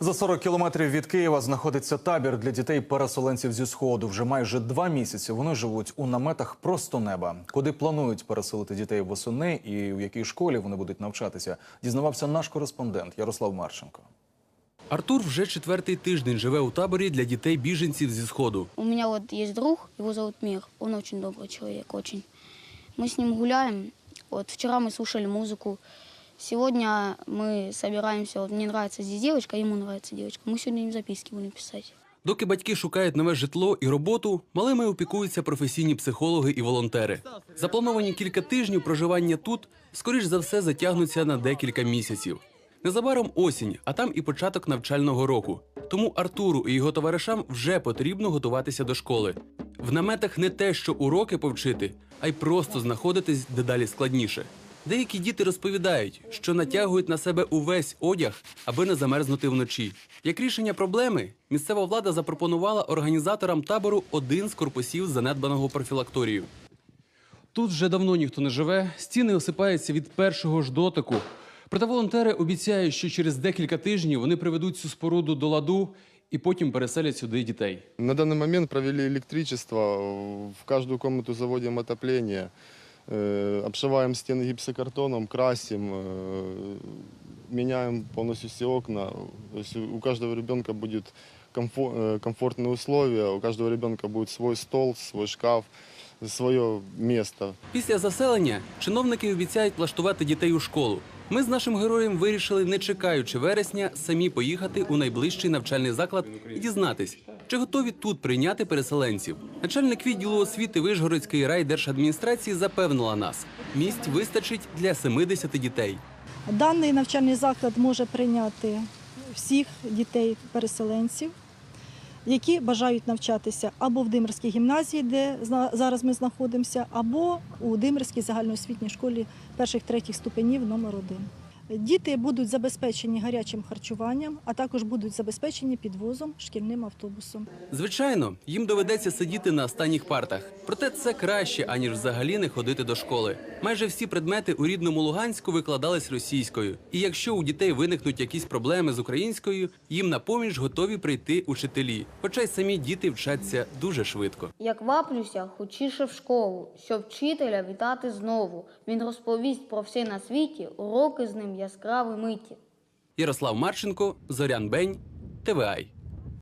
За 40 кілометрів від Києва знаходиться табір для дітей-переселенців зі сходу. Вже майже два місяці вони живуть у наметах просто неба. Куди планують переселити дітей восени і у якій школі вони будуть навчатися, дізнавався наш кореспондент Ярослав Марченко. Артур вже четвертий тиждень живе у таборі для дітей-біженців зі сходу. У меня вот есть друг, его зовут Мир. Он очень добрый человек, очень. Мы с ним гуляем. Вот вчера мы слушали музыку. Сегодня мы собираемся. Вот мне нравится здесь девочка, ему нравится девочка. Мы сегодня им записки будем писать. Доки батьки шукають нове житло і роботу, малими опікуються професійні психологи і волонтери. Заплановані кілька тижнів проживання тут, скоріш за все, затягнуться на декілька місяців. Незабаром осінь, а там і початок навчального року. Тому Артуру і його товаришам вже потрібно готуватися до школи. В наметах не те, що уроки повчити, а й просто знаходитись дедалі складніше. Деякі діти розповідають, що натягують на себе увесь одяг, аби не замерзнути вночі. Як рішення проблеми, місцева влада запропонувала організаторам табору один з корпусів занедбаного профілакторію. Тут вже давно ніхто не живе, стіни осипаються від першого ж дотику. Проте волонтери обіцяють, що через декілька тижнів вони приведуть цю споруду до ладу і потім переселять сюди дітей. На данный момент провели электричество, в каждую комнату заводим отопление, э, обшиваем стены гипсокартоном, красим, э, меняем полностью все окна. То есть у каждого ребенка будет комфо- э, комфортные условия, у каждого ребенка будет свой стол, свой шкаф, свое место. Після заселення чиновники обіцяють влаштувати дітей у школу. Ми з нашим героєм вирішили, не чекаючи вересня, самі поїхати у найближчий навчальний заклад і дізнатись, чи готові тут прийняти переселенців. Начальник відділу освіти Вишгородської райдержадміністрації запевнила нас: місць вистачить для 70 дітей. Даний навчальний заклад може прийняти всіх дітей-переселенців, які бажають навчатися або в Димирській гімназії, де зараз ми знаходимося, або у Димирській загальноосвітній школі перших-третіх ступенів номер 1 Діти будуть забезпечені гарячим харчуванням, а також будуть забезпечені підвозом шкільним автобусом. Звичайно, їм доведеться сидіти на останніх партах. Проте це краще, аніж взагалі не ходити до школи. Майже всі предмети у рідному Луганську викладались російською. І якщо у дітей виникнуть якісь проблеми з українською, їм на поміч готові прийти учителі. Хоча й самі діти вчаться дуже швидко. Я кваплюся хочіше в школу, щоб вчителя вітати знову. Він розповість про все на світі, уроки з ним яскраві миті. Ярослав Марченко, Зорян Бень, ТВАЙ.